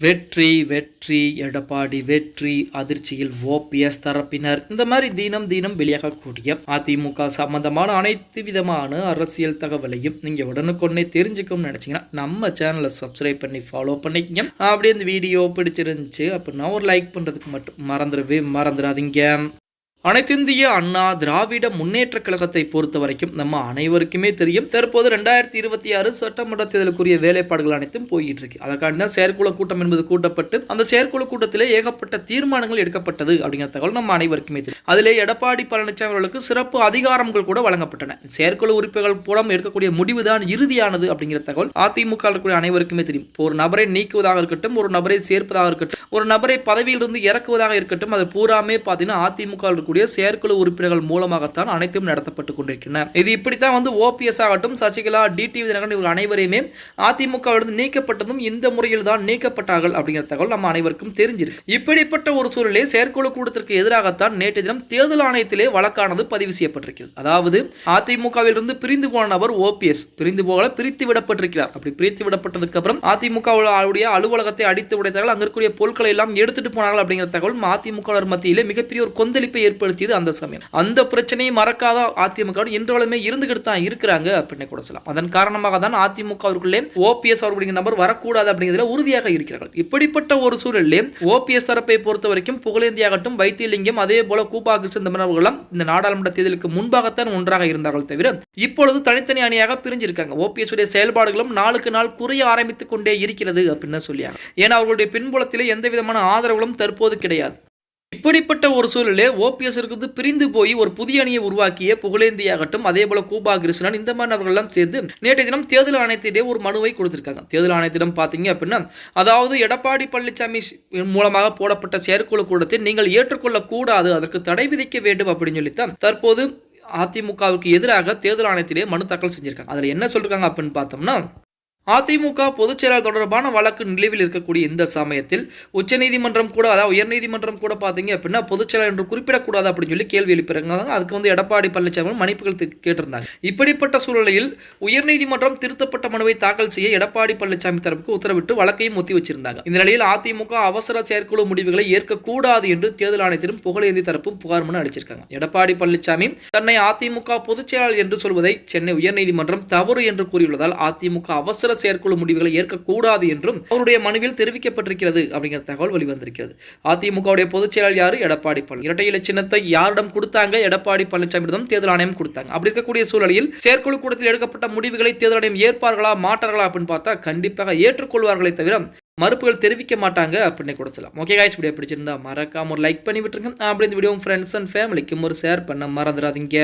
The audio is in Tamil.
வெற்றி வெற்றி எடப்பாடி வெற்றி அதிர்ச்சியில் ஓபிஎஸ் தரப்பினர். இந்த மாதிரி தினம் தினம் வெளியாகக்கூடிய அதிமுக சம்பந்தமான அனைத்து விதமான அரசியல் தகவலையும் நீங்க உடனுக்குடனே தெரிஞ்சுக்கணும்னு நினைச்சீங்கன்னா நம்ம சேனலை சப்ஸ்கிரைப் பண்ணி ஃபாலோ பண்ணிக்கங்க. அப்படியே இந்த வீடியோ பிடிச்சிருந்துச்சு அப்படின்னா ஒரு லைக் பண்றதுக்கு மட்டும் மறந்துடவே மறந்துடாதீங்க. அனைத்திந்திய அண்ணா திராவிட முன்னேற்ற கழகத்தை பொறுத்த வரைக்கும் நம்ம அனைவருக்குமே தெரியும். தற்போது ரெண்டாயிரத்தி இருபத்தி ஆறு சட்டமன்ற தேர்தலுக்குரிய வேலைப்பாடுகள் அனைத்தும் போயிட்டு இருக்கு அதற்காண்டி தான் செயற்குழு கூட்டம் என்பது கூட்டப்பட்டு அந்த செயற்குழு கூட்டத்திலே ஏகப்பட்ட தீர்மானங்கள் எடுக்கப்பட்டது அப்படிங்கிற தகவல் நம்ம அனைவருக்குமே தெரியும். அதிலே எடப்பாடி பழனிசாமி அவர்களுக்கு சிறப்பு அதிகாரங்கள் கூட வழங்கப்பட்டன. செயற்குழு உறுப்பினர்கள் மூலம் எடுக்கக்கூடிய முடிவு தான் இறுதியானது அப்படிங்கிற தகவல் அதிமுக இருக்கக்கூடிய அனைவருக்குமே தெரியும். ஒரு நபரை நீக்குவதாக இருக்கட்டும் ஒரு நபரை சேர்ப்பதாக இருக்கட்டும் ஒரு நபரை பதவியிலிருந்து இறக்குவதாக இருக்கட்டும் அது பூராமே பார்த்தீங்கன்னா அதிமுக இருக்கக்கூடிய செயற்குழு உறுப்பினர்கள் மூலமாகத்தான் அனைத்தும் நடத்தப்பட்டு கொண்டிருக்கின்றன. இது இப்படித்தான் வந்து ஓபிஎஸ் ஆகட்டும் சசிகலா டிடிவி தினகரன் இவர்கள் அனைவரையுமே அதிமுகவிலிருந்து நீக்கப்பட்டதும் இந்த முறையில் தான் நீக்கப்பட்டார்கள் அப்படிங்கிற தகவல் நம்ம அனைவருக்கும் தெரிஞ்சிருக்கு. இப்படிப்பட்ட ஒரு சூழலே செயற்குழு கூட்டத்திற்கு எதிராகத்தான் நேற்று தினம் தேர்தல் ஆணையத்திலே வழக்கானது பதிவு செய்யப்பட்டிருக்கிறது. அதாவது அதிமுகவில் இருந்து பிரிந்து போன நபர் ஓபிஎஸ் பிரிந்து போகல பிரித்து விடப்பட்டிருக்கிறார். அப்படி பிரித்து விடப்பட்டதுக்கு அப்புறம் அதிமுக அலுவலகத்தை அடித்து உடைத்தார்கள். அங்க இருக்கக்கூடிய பொருட்களை எல்லாம் எடுத்துட்டு போனார்கள் அப்படிங்கிற தகவல் அதிமுக மத்தியிலே மிகப்பெரிய ஒரு கொந்தளிப்பை ஏற்படுத்தியது அந்த சமயம். அந்த பிரச்சனையை மறக்காத அதிமுக இன்றளவுமே இருந்துகிட்டு தான் இருக்கிறாங்க அப்படின்னு கூட சொல்லலாம். அதன் காரணமாக தான் அதிமுகவிற்குள்ளே ஓபிஎஸ் அவர்களுடைய நபர் வரக்கூடாது அப்படிங்கிறதுல உறுதியாக இருக்கிறார்கள். இப்படிப்பட்ட ஒரு சூழலில் ஓபிஎஸ் தரப்பை பொறுத்த வரைக்கும் புகழேந்தியாகட்டும் வைத்தியலிங்கம் அதே போல கூப்பா கிருஷ்ணன் அவர்களும் இந்த நாடாளுமன்ற தேர்தலுக்கு முன்பாகத்தான் ஒன்றாக இருந்தார்கள் தவிர இப்பொழுது தனித்தனி அணியாக பிரிஞ்சிருக்காங்க. ஓபிஎஸ் உடைய செயல்பாடுகளும் நாளுக்கு நாள் குறைய ஆரம்பித்துக் கொண்டே இருக்கிறது அப்படின்னு சொல்லியாங்க. ஏன்னா அவர்களுடைய பின்புலத்திலே எந்த விதமான ஆதரவுகளும் தற்போது கிடையாது. இப்படிப்பட்ட ஒரு சூழலே ஓபிஎஸ் இருக்குது. பிரிந்து போய் ஒரு புதிய அணியை உருவாக்கிய புகழேந்தியாகட்டும் அதே போல கூபா கிருஷ்ணன் இந்த மாதிரி நபர்கள்லாம் சேர்ந்து நேற்றைய தினம் தேர்தல் ஆணையத்திடையே ஒரு மனுவை கொடுத்திருக்காங்க. தேர்தல் ஆணையத்திடம் பார்த்தீங்க அப்படின்னா அதாவது எடப்பாடி பழனிசாமி மூலமாக போடப்பட்ட செயற்குழு கூட்டத்தை நீங்கள் ஏற்றுக்கொள்ள கூடாது அதற்கு தடை விதிக்க வேண்டும் அப்படின்னு சொல்லித்தான் தற்போது அதிமுகவுக்கு எதிராக தேர்தல் ஆணையத்திலே மனு தாக்கல் செஞ்சிருக்காங்க. அதில் என்ன சொல்றாங்க அப்படின்னு பார்த்தோம்னா அதிமுக பொதுச்செயலாளர் தொடர்பான வழக்கு நிலுவில் இருக்கக்கூடிய இந்த சமயத்தில் உச்சநீதிமன்றம் கூட அதாவது உயர்நீதிமன்றம் கூட பார்த்தீங்க அப்படின்னா பொதுச்செயலாளர் என்று குறிப்பிடக்கூடாது அப்படின்னு சொல்லி கேள்வி எழுப்பியிருக்காங்க. அதுக்கு வந்து எடப்பாடி பழனிசாமி மன்னிப்புகள் கேட்டிருந்தாங்க. இப்படிப்பட்ட சூழ்நிலையில் உயர்நீதிமன்றம் திருத்தப்பட்ட மனுவை தாக்கல் செய்ய எடப்பாடி பழனிசாமி தரப்புக்கு உத்தரவிட்டு வழக்கையும் ஒத்தி வச்சிருந்தாங்க. இந்த நிலையில் அதிமுக அவசர செயற்குழு முடிவுகளை ஏற்கக்கூடாது என்று தேர்தல் ஆணையத்திலும் புகழேந்தி தரப்பும் புகார் மனு அளிச்சிருக்காங்க. எடப்பாடி பழனிசாமி தன்னை அதிமுக பொதுச்செயலாளர் என்று சொல்வதை சென்னை உயர்நீதிமன்றம் தவறு என்று கூறியுள்ளதால் அதிமுக அவசர செயற்குழு முடிவுகளை ஏற்கக்கூடாது என்றும் அவருடைய மனுவில் தெரிவிக்கப்பட்டிருக்கிறது அப்படிங்கிற தகவல் வெளிவந்திருக்கிறது. அதிமுகவுடைய பொதுச் செயலாளர் யாரு? எடப்பாடி பழனி இரட்டை இலை சின்னத்தை யாரிடம் கொடுத்தாங்க? எடப்பாடி பழனிசாமியிடம் தேர்தல் ஆணையம் கொடுத்தாங்க. அப்படி இருக்கக்கூடிய சூழலில் செயற்குழு கூட்டத்தில் எடுக்கப்பட்ட முடிவுகளை தேர்தல் ஆணையம் ஏற்பார்களா மாட்டார்களா அப்படின்னு பார்த்தா கண்டிப்பாக ஏற்றுக்கொள்வார்களே தவிர மறுப்புகள் தெரிவிக்க மாட்டாங்க அப்படின்னு கூட சொல்லலாம். ஓகே காய்ஸ் வீடியோ பிடிச்சிருந்தா மறக்காம ஒரு லைக் பண்ணி விட்டுருங்க. அப்படி இந்த வீடியோ ஃப்ரெண்ட்ஸ் அண்ட் ஃபேமிலிக்கும் ஒரு ஷேர் பண்ண மறந்துடாதீங்க.